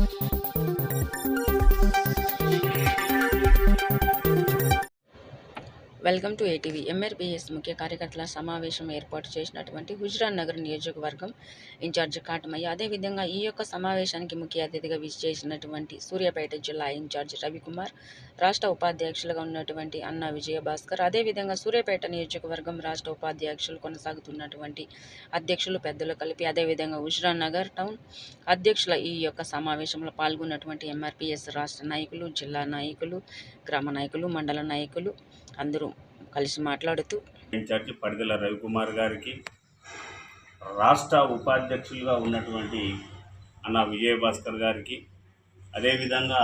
Thank you. Welcome to ATV. MRPS ముఖ్య కార్యకర్తల సమావేశం ఏర్పాటు చేసినటువంటి హుజ్రాన్ నగర్ నియోజకవర్గం ఇన్ఛార్జ్ కాటమయ్య. అదేవిధంగా ఈ యొక్క సమావేశానికి ముఖ్య అతిథిగా విచ్చేసినటువంటి సూర్యాపేట జిల్లా ఇన్ఛార్జ్ రవికుమార్ రాష్ట్ర ఉపాధ్యక్షులుగా ఉన్నటువంటి అన్న విజయభాస్కర్ అదేవిధంగా సూర్యాపేట నియోజకవర్గం రాష్ట్ర ఉపాధ్యక్షులు కొనసాగుతున్నటువంటి అధ్యక్షులు పెద్దలు కలిపి అదేవిధంగా హుజ్రాన్ నగర్ టౌన్ అధ్యక్షుల ఈ యొక్క సమావేశంలో పాల్గొన్నటువంటి ఎంఆర్పిఎస్ రాష్ట్ర నాయకులు జిల్లా నాయకులు గ్రామ నాయకులు మండల నాయకులు అందరూ కలిసి మాట్లాడుతూ ఇన్ఛార్జి పడిదల రవికుమార్ గారికి రాష్ట్ర ఉపాధ్యక్షులుగా ఉన్నటువంటి అన్న విజయభాస్కర్ గారికి అదేవిధంగా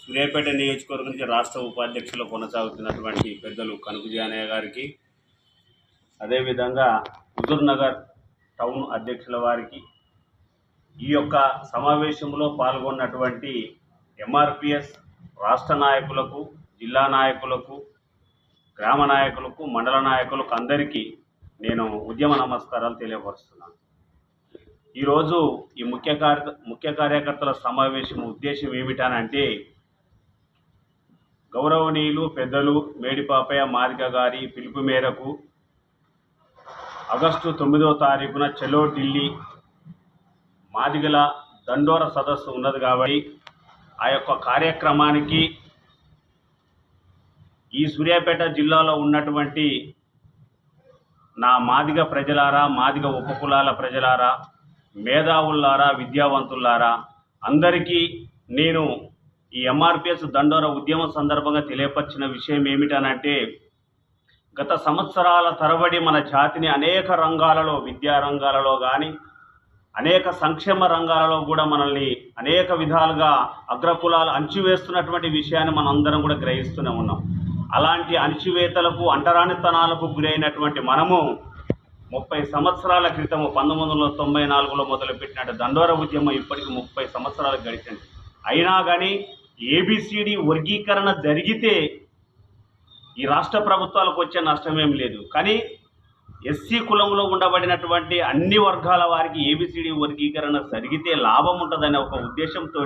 సూర్యాపేట నియోజకవర్గం నుంచి రాష్ట్ర ఉపాధ్యక్షులు కొనసాగుతున్నటువంటి పెద్దలు కనుకజానయ్య గారికి అదేవిధంగా హుజూర్నగర్ టౌన్ అధ్యక్షుల వారికి ఈ యొక్క సమావేశంలో పాల్గొన్నటువంటి ఎంఆర్పిఎస్ రాష్ట్ర నాయకులకు జిల్లా నాయకులకు గ్రామ నాయకులకు మండల నాయకులకు అందరికీ నేను ఉద్యమ నమస్కారాలు తెలియపరుస్తున్నాను. ఈరోజు ఈ ముఖ్య కార్య ముఖ్య కార్యకర్తల సమావేశం ఉద్దేశం ఏమిటనంటే గౌరవనీయులు పెద్దలు మేడిపాపయ్య మాదిక గారి పిలుపు మేరకు ఆగస్టు తొమ్మిదవ తారీఖున చెలో ఢిల్లీ మాదిగల దండోర సదస్సు ఉన్నది కాబట్టి ఆ యొక్క కార్యక్రమానికి ఈ సూర్యాపేట జిల్లాలో ఉన్నటువంటి నా మాదిగ ప్రజలారా మాదిగ ఉపకులాల ప్రజలారా మేధావులారా విద్యావంతుల్లారా అందరికీ నేను ఈ ఎంఆర్పిఎస్ దండోర ఉద్యమం సందర్భంగా తెలియపరిచిన విషయం ఏమిటనంటే గత సంవత్సరాల తరబడి మన జాతిని అనేక రంగాలలో విద్యా రంగాలలో కానీ అనేక సంక్షేమ రంగాలలో కూడా మనల్ని అనేక విధాలుగా అగ్రకులాలు అంచివేస్తున్నటువంటి విషయాన్ని మనం అందరం కూడా గ్రహిస్తూనే ఉన్నాం. అలాంటి అణచివేతలకు అంటరానితనాలకు గురైనటువంటి మనము ముప్పై సంవత్సరాల క్రితము పంతొమ్మిది వందల తొంభై నాలుగులో మొదలుపెట్టినట్టు దండోర ఉద్యమం ఇప్పటికి ముప్పై సంవత్సరాలు గడిచింది. అయినా కానీ ఏబిసిడి వర్గీకరణ జరిగితే ఈ రాష్ట్ర ప్రభుత్వాలకు వచ్చే నష్టమేం లేదు. కానీ ఎస్సీ కులంలో ఉండబడినటువంటి అన్ని వర్గాల వారికి ఏబిసిడి వర్గీకరణ జరిగితే లాభం ఉంటుందనే ఒక ఉద్దేశంతో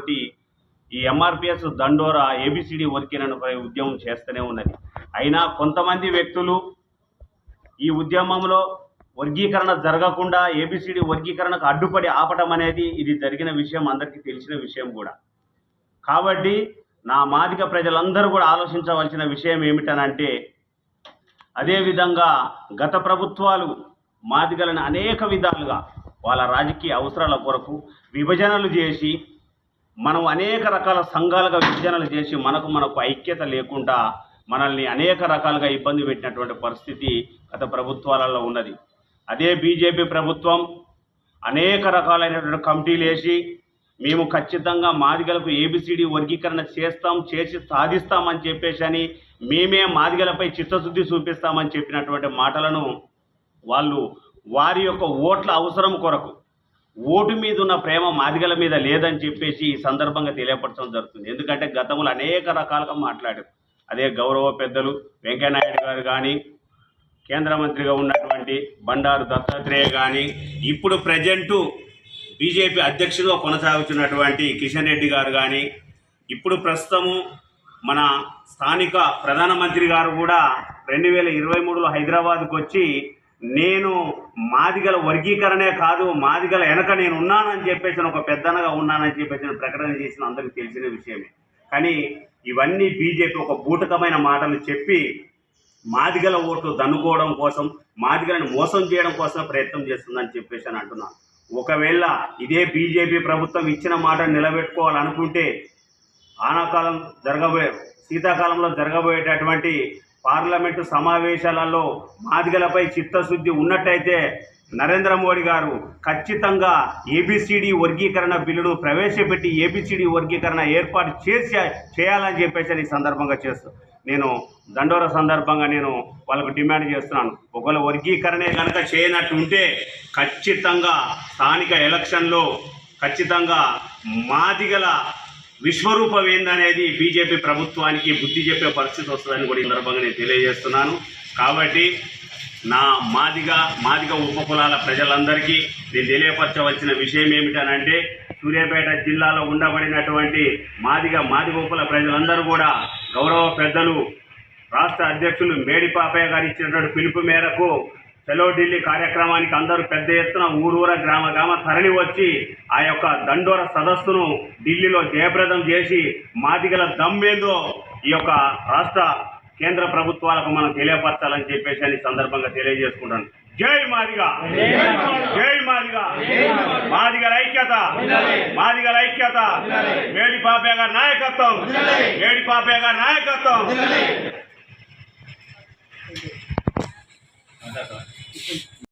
ఈ ఎంఆర్పిఎస్ దండోరా ఏబిసిడి వర్గీకరణపై ఉద్యమం చేస్తూనే ఉన్నది. అయినా కొంతమంది వ్యక్తులు ఈ ఉద్యమంలో వర్గీకరణ జరగకుండా ఏబిసిడి వర్గీకరణకు అడ్డుపడి ఆపటం అనేది ఇది జరిగిన విషయం అందరికీ తెలిసిన విషయం కూడా. కాబట్టి నా మాదిక ప్రజలందరూ కూడా ఆలోచించవలసిన విషయం ఏమిటనంటే అదేవిధంగా గత ప్రభుత్వాలు మాదిగలను అనేక విధాలుగా వాళ్ళ రాజకీయ అవసరాల కొరకు విభజనలు చేసి మనం అనేక రకాల సంఘాలుగా విభజనలు చేసి మనకు మనకు ఐక్యత లేకుండా మనల్ని అనేక రకాలుగా ఇబ్బంది పెట్టినటువంటి పరిస్థితి గత ప్రభుత్వాలలో ఉన్నది. అదే బీజేపీ ప్రభుత్వం అనేక రకాలైనటువంటి కమిటీలు వేసి మేము ఖచ్చితంగా మాదిగలకు ఏబిసిడి వర్గీకరణ చేస్తాం చేసి సాధిస్తామని చెప్పేసి అని మేమే మాదిగలపై చిత్తశుద్ధి చూపిస్తామని చెప్పినటువంటి మాటలను వాళ్ళు వారి యొక్క ఓట్ల అవసరం కొరకు ఓటు మీద ఉన్న ప్రేమ మాదిగల మీద లేదని చెప్పేసి ఈ సందర్భంగా తెలియపరచడం జరుగుతుంది. ఎందుకంటే గతంలో అనేక రకాలుగా మాట్లాడారు. అదే గౌరవ పెద్దలు వెంకయ్యనాయుడు గారు కానీ కేంద్ర మంత్రిగా ఉన్నటువంటి బండారు దత్తాత్రేయ కానీ ఇప్పుడు ప్రజెంటు బీజేపీ అధ్యక్షుడిగా కొనసాగుతున్నటువంటి కిషన్ రెడ్డి గారు కానీ ఇప్పుడు ప్రస్తుతము మన స్థానిక ప్రధానమంత్రి గారు కూడా రెండు వేల ఇరవై మూడులో హైదరాబాద్కు వచ్చి నేను మాదిగల వర్గీకరణే కాదు మాదిగల వెనక నేను ఉన్నానని చెప్పేసి ఒక పెద్దనగా ఉన్నానని చెప్పేసి ప్రకటన చేసిన అందరికీ తెలిసిన విషయమే. కానీ ఇవన్నీ బీజేపీ ఒక బూటకమైన మాటలు చెప్పి మాదిగల ఓట్లు దన్నుకోవడం కోసం మాదిగలను మోసం చేయడం కోసం ప్రయత్నం చేస్తుందని చెప్పేసి అని అంటున్నాను. ఒకవేళ ఇదే బీజేపీ ప్రభుత్వం ఇచ్చిన మాట నిలబెట్టుకోవాలనుకుంటే ఆనాకాలం జరగబోయే శీతాకాలంలో జరగబోయేటటువంటి పార్లమెంటు సమావేశాలలో మాదిగలపై చిత్తశుద్ధి ఉన్నట్టయితే నరేంద్ర మోడీ గారు ఖచ్చితంగా ఏబిసిడి వర్గీకరణ బిల్లును ప్రవేశపెట్టి ఏబిసిడి వర్గీకరణ ఏర్పాటు చేసి చేయాలని చెప్పేసి ఈ సందర్భంగా చేస్తూ నేను దండోర సందర్భంగా నేను వాళ్ళకు డిమాండ్ చేస్తున్నాను. ఒకవేళ వర్గీకరణే కనుక చేయనట్టు ఉంటే ఖచ్చితంగా స్థానిక ఎలక్షన్లో ఖచ్చితంగా మాదిగల విశ్వరూపం ఏందనేది బీజేపీ ప్రభుత్వానికి బుద్ధి చెప్పే పరిస్థితి వస్తుందని కూడా ఈ సందర్భంగా నేను తెలియజేస్తున్నాను. కాబట్టి నా మాదిగ మాదిగా ఉపకులాల ప్రజలందరికీ నేను తెలియపరచవలసిన విషయం ఏమిటనంటే సూర్యాపేట జిల్లాలో ఉండబడినటువంటి మాదిగ మాదిగ ఉపకుల ప్రజలందరూ కూడా గౌరవ పెద్దలు రాష్ట్ర అధ్యక్షులు మేడిపాపయ్య గారు ఇచ్చినటువంటి పిలుపు మేరకు చలో ఢిల్లీ కార్యక్రమానికి అందరూ పెద్ద ఎత్తున ఊరూర గ్రామ గ్రామ తరలి వచ్చి ఆ యొక్క దండోర సదస్సును ఢిల్లీలో జయప్రదం చేసి మాదిగల దమ్మేందో ఈ యొక్క రాష్ట్ర కేంద్ర ప్రభుత్వాలకు మనం తెలియపరచాలని చెప్పేసి అని సందర్భంగా తెలియజేసుకుంటాను. జై మాదిగా! జై మాదిగా! మాదిగల ఐక్యత! మాదిగల ఐక్యత! మేడి పాపయ్య గారి నాయకత్వం! మేడి పాపయ్య గారి నాయకత్వం!